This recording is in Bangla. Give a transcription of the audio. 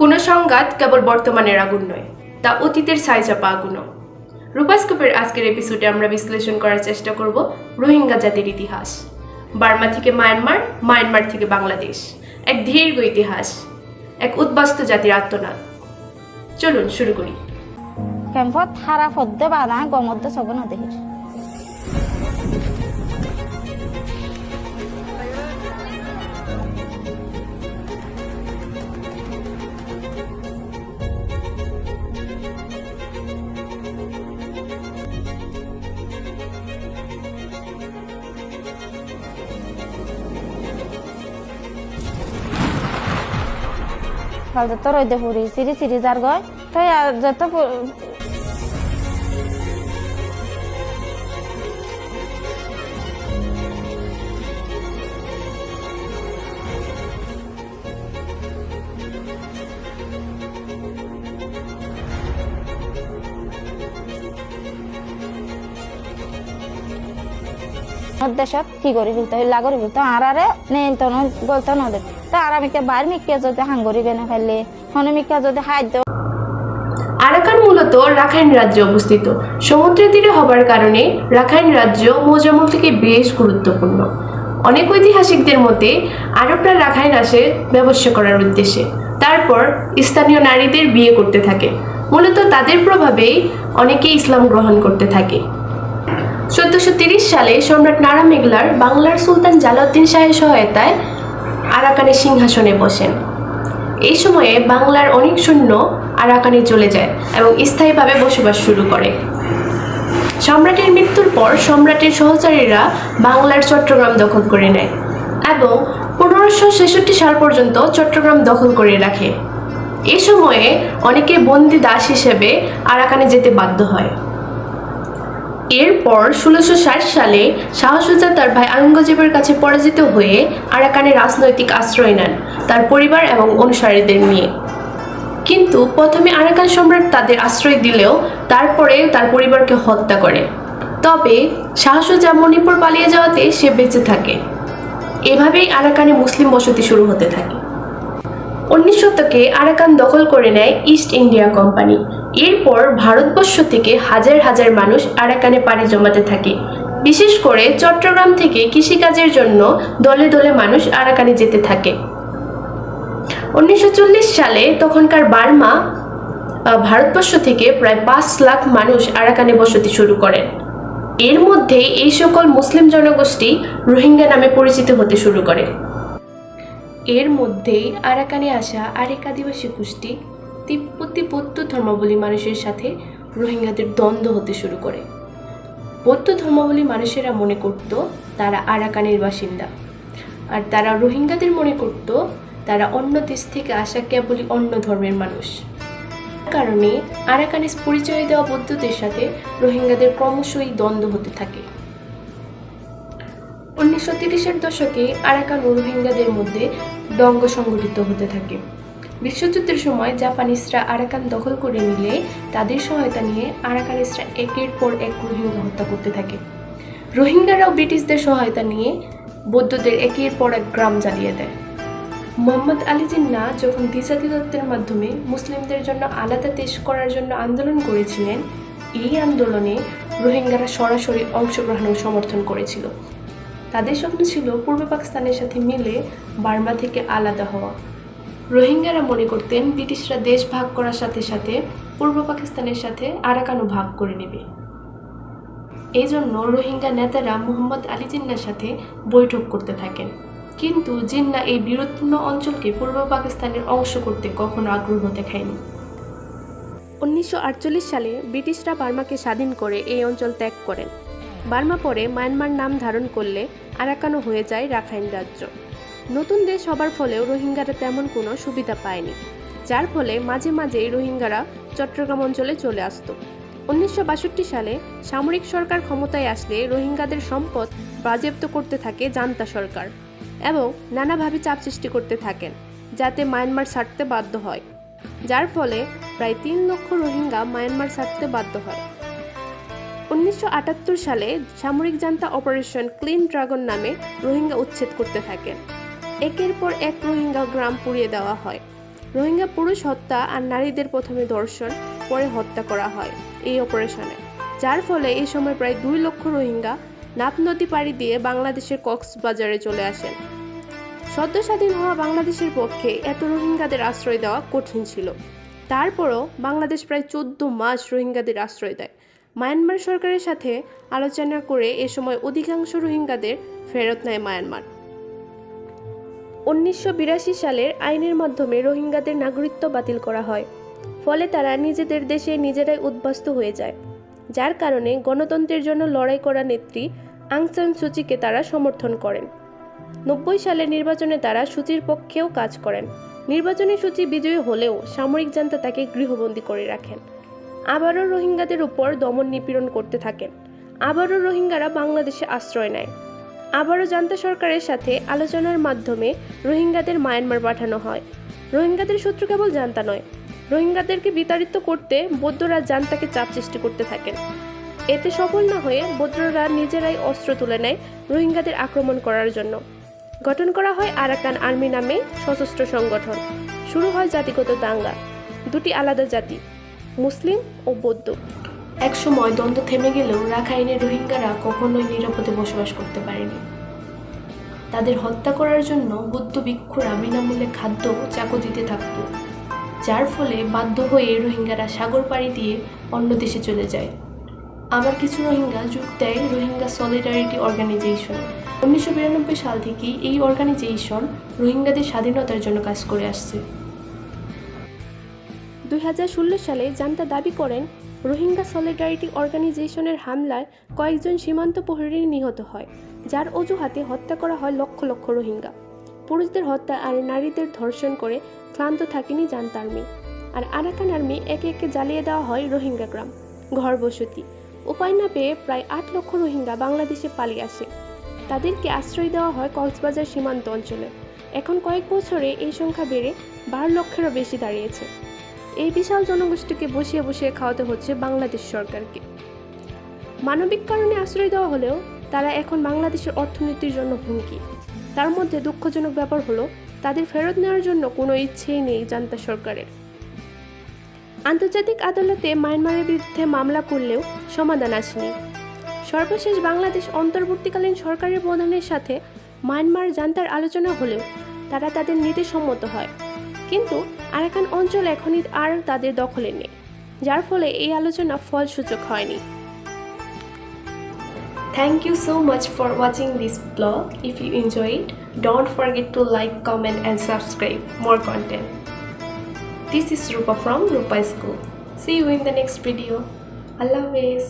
কোনো সংঘাত কেবল বর্তমানের আগুন নয়, তা অতীতের ছাইচাপা আগুনও রূপাস্কোপের আজকের এপিসোডে আমরা বিশ্লেষণ করার চেষ্টা করব রোহিঙ্গা জাতির ইতিহাস। বার্মা থেকে মায়ানমার মায়ানমার থেকে বাংলাদেশ। এক দীর্ঘ ইতিহাস, এক উদ্বাস্ত জাতির আত্মনাদ চলুন শুরু করি। ফদ্দে গমদ্দে সগন দেহির। কাল যত রইদে পুরি সিরি সিরি যার গয়, তাই যত দেশত কি করে ফেলতে করে ফেলতে আর আরে নিয়ন্ত্রণ বলতে নদে। তা বাইর মিকে যদি হাঙ্গরি বেনে যদি আরাকান মূলত রাখাইন অবস্থিত। সমুদ্রের তীরে হবার কারণে রাখাইন রাজ্য থেকে বেশ গুরুত্বপূর্ণ। অনেক ঐতিহাসিকদের মতে, আরবরা রাখাইন আসে করার উদ্দেশ্যে। তারপর স্থানীয় নারীদের বিয়ে করতে থাকে। মূলত তাদের প্রভাবেই অনেকে ইসলাম গ্রহণ করতে থাকে। চোদ্দশো সালে সম্রাট নারা মেঘলার বাংলার সুলতান জালাউদ্দিন শাহের সহায়তায় আরাকানের সিংহাসনে বসেন। এই সময়ে বাংলার অনেক সৈন্য আরাকানে চলে যায় এবং স্থায়ীভাবে বসবাস শুরু করে। সম্রাটের মৃত্যুর পর সম্রাটের সহচারীরা বাংলার চট্টগ্রাম দখল করে নেয় এবং পনেরোশো ছেষট্টি সাল পর্যন্ত চট্টগ্রাম দখল করে রাখে। এ সময়ে অনেকে বন্দি দাস হিসেবে আরাকানে যেতে বাধ্য হয়। এরপর ষোলোশো সালে শাহ সুজা তার ভাই আওরঙ্গজেবের কাছে পরাজিত হয়ে আরাকানে রাজনৈতিক আশ্রয় নেন তার পরিবার এবং অনুসারীদের নিয়ে। কিন্তু প্রথমে আরাকান সম্রাট তাদের আশ্রয় দিলেও তারপরে তার পরিবারকে হত্যা করে। তবে শাহ সুজা মণিপুর পালিয়ে যাওয়াতে সে বেঁচে থাকে। এভাবেই আরাকানে মুসলিম বসতি শুরু হতে থাকে। উনিশ শতকে আরাকান দখল করে নেয় ইস্ট ইন্ডিয়া কোম্পানি। এরপর ভারতবর্ষ থেকে হাজার হাজার মানুষ আরাকানে পাড়ি জমাতে থাকে। বিশেষ করে চট্টগ্রাম থেকে কৃষিকাজের জন্য দলে দলে মানুষ আরাকানে যেতে থাকে। উনিশশো চল্লিশ সালে তখনকার বার্মা ভারতবর্ষ থেকে প্রায় পাঁচ লাখ মানুষ আরাকানে বসতি শুরু করেন। এর মধ্যে এই সকল মুসলিম জনগোষ্ঠী রোহিঙ্গা নামে পরিচিত হতে শুরু করে। এর মধ্যেই আরাকানে আসা আরেক আদিবাসী গোষ্ঠী তিব্বতী বৌদ্ধ ধর্মাবলী মানুষের সাথে রোহিঙ্গাদের দ্বন্দ্ব হতে শুরু করে। বৌদ্ধ ধর্মাবলী মানুষেরা মনে করত তারা আরাকানের বাসিন্দা। আর তারা রোহিঙ্গাদের মনে করত তারা অন্য দেশ থেকে আসা কেবলই অন্য ধর্মের মানুষ। কারণে আরাকানিস পরিচয় দেওয়া বৌদ্ধদের সাথে রোহিঙ্গাদের ক্রমশই দ্বন্দ্ব হতে থাকে। উনিশশো তিরিশের দশকে আরাকান ও রোহিঙ্গাদের মধ্যে দঙ্গ সংগঠিত হতে থাকে। বিশ্বযুদ্ধের সময় জাপানিসরা আরাকান দখল করে নিলে তাদের সহায়তা নিয়ে আরাকানিসরা একের পর এক রোহিঙ্গা হত্যা করতে থাকে। রোহিঙ্গারাও ব্রিটিশদের সহায়তা নিয়ে বৌদ্ধদের একের পর এক গ্রাম জ্বালিয়ে দেয়। মোহাম্মদ আলী জিন্না যখন দ্বিজাতি তত্ত্বের মাধ্যমে মুসলিমদের জন্য আলাদা দেশ করার জন্য আন্দোলন করেছিলেন, এই আন্দোলনে রোহিঙ্গারা সরাসরি অংশগ্রহণ সমর্থন করেছিল। তাদের স্বপ্ন ছিল পূর্ব পাকিস্তানের সাথে মিলে বার্মা থেকে আলাদা হওয়া। রোহিঙ্গারা মনে করতেন ব্রিটিশরা দেশ ভাগ করার সাথে সাথে পূর্ব পাকিস্তানের সাথে আরাকানও ভাগ করে নেবে। এই জন্য রোহিঙ্গা নেতারা মোহাম্মদ আলী জিন্নার সাথে বৈঠক করতে থাকেন। কিন্তু জিন্না এই বিরোধপূর্ণ অঞ্চলকে পূর্ব পাকিস্তানের অংশ করতে কখনো আগ্রহ দেখায়নি। উনিশশো আটচল্লিশ সালে ব্রিটিশরা বার্মাকে স্বাধীন করে এই অঞ্চল ত্যাগ করেন। বার্মা পরে মায়ানমার নাম ধারণ করলে আরাকানও হয়ে যায় রাখাইন রাজ্য। নতুন দেশ হবার ফলেও রোহিঙ্গারা তেমন কোনো সুবিধা পায়নি। যার ফলে মাঝে মাঝেই রোহিঙ্গারা চট্টগ্রাম অঞ্চলে চলে আসত। উনিশশো বাষট্টি সালে সামরিক সরকার ক্ষমতায় আসলে রোহিঙ্গাদের সম্পদ বাজেয়াপ্ত করতে থাকে জান্তা সরকার এবং নানাভাবে চাপ সৃষ্টি করতে থাকেন, যাতে মায়ানমার ছাড়তে বাধ্য হয়। যার ফলে প্রায় তিন লক্ষ রোহিঙ্গা মায়ানমার ছাড়তে বাধ্য হয়। উনিশশো আটাত্তর সালে সামরিক জান্তা অপারেশন ক্লিন ড্রাগন নামে রোহিঙ্গা উচ্ছেদ করতে থাকেন। একের পর এক রোহিঙ্গা গ্রাম পুড়িয়ে দেওয়া হয়। রোহিঙ্গা পুরুষ হত্যা আর নারীদের প্রথমে ধর্ষণ, পরে হত্যা করা হয় এই অপারেশনে। যার ফলে এই সময় প্রায় দুই লক্ষ রোহিঙ্গা নাপ নদী পাড়ি দিয়ে বাংলাদেশের কক্সবাজারে চলে আসেন। সদ্য স্বাধীন হওয়া বাংলাদেশের পক্ষে এত রোহিঙ্গাদের আশ্রয় দেওয়া কঠিন ছিল। তারপরও বাংলাদেশ প্রায় চোদ্দ মাস রোহিঙ্গাদের আশ্রয় দেয়। মায়ানমার সরকারের সাথে আলোচনা করে এ সময় অধিকাংশ রোহিঙ্গাদের ফেরত নেয় মায়ানমার। উনিশশো বিরাশি সালের আইনের মাধ্যমে রোহিঙ্গাদের নাগরিকত্ব বাতিল করা হয়। ফলে তারা নিজেদের দেশে নিজেরাই উদ্বাস্ত হয়ে যায়। যার কারণে গণতন্ত্রের জন্য লড়াই করা নেত্রী আংসান সুচিকে তারা সমর্থন করেন। নব্বই সালের নির্বাচনে তারা সূচির পক্ষেও কাজ করেন। নির্বাচনী সূচি বিজয়ী হলেও সামরিক জান্তা তাকে গৃহবন্দী করে রাখেন। আবারও রোহিঙ্গাদের উপর দমন নিপীড়ন করতে থাকেন। আবারও রোহিঙ্গারা বাংলাদেশে আশ্রয় নেয়। আবারও জান্তা সরকারের সাথে আলোচনার মাধ্যমে রোহিঙ্গাদের মায়ানমার পাঠানো হয়। রোহিঙ্গাদের শত্রু কেবল জান্তা নয়, রোহিঙ্গাদেরকে বিতাড়িত করতে বৌদ্ধরা জান্তাকে চাপ সৃষ্টি করতে থাকেন। এতে সফল না হয়ে বৌদ্ধরা নিজেরাই অস্ত্র তুলে নেয় রোহিঙ্গাদের আক্রমণ করার জন্য। গঠন করা হয় আরাকান আর্মি নামে সশস্ত্র সংগঠন। শুরু হয় জাতিগত দাঙ্গা। দুটি আলাদা জাতি। মুসলিম ও বৌদ্ধ। একসময় দ্বন্দ্ব থেমে গেলেও রাখাইনের রোহিঙ্গারা কখনোই নিরাপদে বসবাস করতে পারেনি। তাদের হত্যা করার জন্য বৌদ্ধ ভিক্ষুরা বিনামূল্যে খাদ্য চাকু দিতে থাকত, যার ফলে বাধ্য হয়ে রোহিঙ্গারা সাগর পাড়ি দিয়ে অন্য দেশে চলে যায়। আবার কিছু রোহিঙ্গা যোগ দেয় রোহিঙ্গা সলিডারিটি অর্গানাইজেশন উনিশশো বিরানব্বই সাল থেকেই এই অর্গানাইজেশন রোহিঙ্গাদের স্বাধীনতার জন্য কাজ করে আসছে। দুই হাজার ষোলো সালে জান্তা দাবি করেন, রোহিঙ্গা সলিডারিটি অর্গানাইজেশনের হামলায় কয়েকজন সীমান্ত প্রহরী নিহত হয়, যার অজুহাতে হত্যা করা হয় লক্ষ লক্ষ রোহিঙ্গা। পুরুষদের হত্যা আর নারীদের ধর্ষণ করে ক্লান্ত থাকেনি জান্তা আর্মি। আর আরাকান আর্মি একে একে জ্বালিয়ে দেওয়া হয় রোহিঙ্গা গ্রাম। ঘরবসতি উপায় না পেয়ে প্রায় আট লক্ষ রোহিঙ্গা বাংলাদেশে পালিয়ে আসে। তাদেরকে আশ্রয় দেওয়া হয় কক্সবাজার সীমান্ত অঞ্চলে। এখন কয়েক বছরে এই সংখ্যা বেড়ে বারো লক্ষেরও বেশি দাঁড়িয়েছে। এই বিশাল জনগোষ্ঠীকে বসিয়ে বসিয়ে খাওয়াতে হচ্ছে বাংলাদেশ সরকারকে। মানবিক কারণে আশ্রয় দেওয়া হলেও তারা এখন বাংলাদেশের অর্থনীতির জন্য হুমকি। তার মধ্যে দুঃখজনক ব্যাপার হলো, তাদের ফেরত নেওয়ার জন্য কোনো ইচ্ছেই নেই জান্তা সরকারের। আন্তর্জাতিক আদালতে মায়ানমারের বিরুদ্ধে মামলা করলেও সমাধান আসেনি। সর্বশেষ বাংলাদেশ অন্তর্বর্তীকালীন সরকারের প্রধানের সাথে মায়ানমার জান্তার আলোচনা হলেও তারা তাদের নিতে সম্মত হয়। কিন্তু আরাকান অঞ্চল এখনই আর তাদের দখলে নেই, যার ফলে এই আলোচনা ফলসূচক হয়নি। Thank you so much for watching this blog if you enjoy it don't forget to like comment and subscribe more content this is Rupa from Rupa school see you in the next video আল্লাহ হাফেজ